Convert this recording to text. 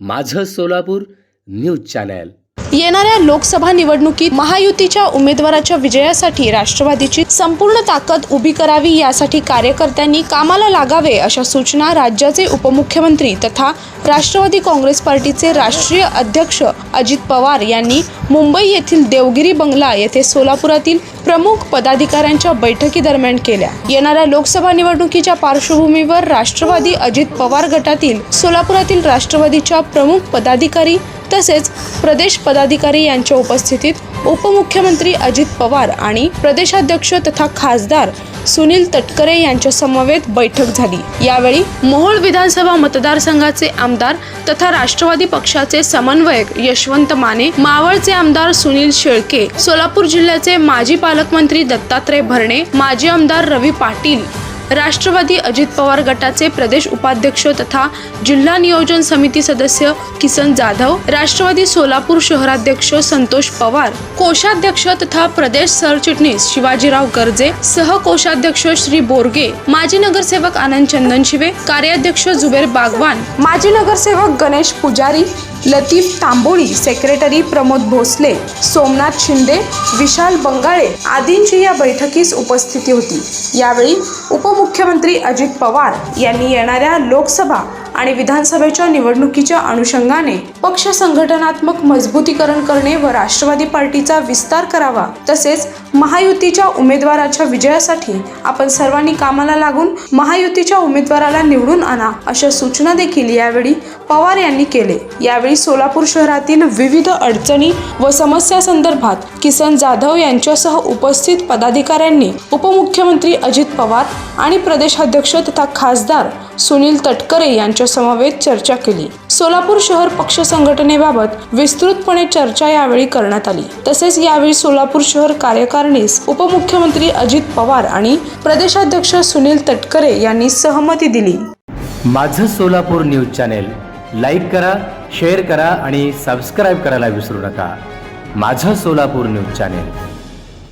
माझं Solapur news channel. येणाऱ्या लोकसभा निवडणुकीत महायुतीच्या उमेदवाराच्या विजयासाठी राष्ट्रवादीची संपूर्ण ताकद उभी करावी यासाठी कार्यकर्त्यांनी कामाला लागावे अशा सूचना राज्याचे उपमुख्यमंत्री तथा राष्ट्रवादी काँग्रेस पार्टीचे राष्ट्रीय अध्यक्ष अजित पवार यांनी मुंबई येथील देवगिरी बंगला येथे सोलापुरातील प्रमुख पदाधिकाऱ्यांच्या बैठकीदरम्यान केल्या. येणाऱ्या लोकसभा निवडणुकीच्या पार्श्वभूमीवर राष्ट्रवादी अजित पवार गटातील सोलापुरातील राष्ट्रवादीच्या प्रमुख पदाधिकारी तसेच प्रदेश पदाधिकारी यांच्या उपस्थितीत उपमुख्यमंत्री अजित पवार आणि प्रदेशाध्यक्ष तथा खासदार सुनील तटकरे यांच्या समवेत बैठक झाली. यावेळी मोहोळ विधानसभा मतदारसंघाचे आमदार तथा राष्ट्रवादी पक्षाचे समन्वयक यशवंत माने मावळचे आमदार सुनील शेळके सोलापूर जिल्ह्याचे माजी पालकमंत्री दत्तात्रय भरणे माजी आमदार रवी पाटील राष्ट्रवादी अजित पवार गटाचे प्रदेश उपाध्यक्ष तथा जिल्हा नियोजन समिती सदस्य किसन जाधव राष्ट्रवादी सोलापूर शहराध्यक्ष संतोष पवार कोषाध्यक्ष तथा प्रदेश सरचिटणीस शिवाजीराव गर्जे सहकोषाध्यक्ष श्री बोरगे माजी नगरसेवक आनंद चंदनशिवे कार्याध्यक्ष जुबेर बागवान माजी नगरसेवक गणेश पुजारी लतीफ तांबोळी सेक्रेटरी प्रमोद भोसले सोमनाथ शिंदे विशाल बंगाळे आदींची या बैठकीस उपस्थिती होती. यावेळी उपमुख्यमंत्री अजित पवार यांनी येणाऱ्या लोकसभा आणि विधानसभेच्या निवडणुकीच्या अनुषंगाने पक्ष संघटनात्मक मजबूतीकरण करणे व राष्ट्रवादी पार्टीचा विस्तार करावा तसेच महायुतीच्या उमेदवाराच्या विजयासाठी आपण सर्वांनी कामाला लागून महायुतीच्या उमेदवाराला निवडून आणा अशा सूचना देखील यावेळी पवार यांनी केले. यावेळी सोलापूर शहरातील विविध अडचणी व समस्या संदर्भात किसन जाधव यांच्यासह उपस्थित पदाधिकाऱ्यांनी उपमुख्यमंत्री अजित पवार आणि प्रदेशाध्यक्ष तथा खासदार सुनील तटकरे यांच्या समवेत चर्चा केली. सोलापूर शहर पक्ष संघटनेबाबत विस्तृतपणे चर्चा यावेळी करण्यात आली. तसेच यावेळी सोलापूर शहर कार्यकारिणीस उपमुख्यमंत्री अजित पवार आणि प्रदेशाध्यक्ष सुनील तटकरे यांनी सहमती दिली. माझं सोलापूर न्यूज चॅनेल लाईक करा शेअर करा आणि सबस्क्राईब करायला विसरू नका. माझं सोलापूर न्यूज चॅनेल.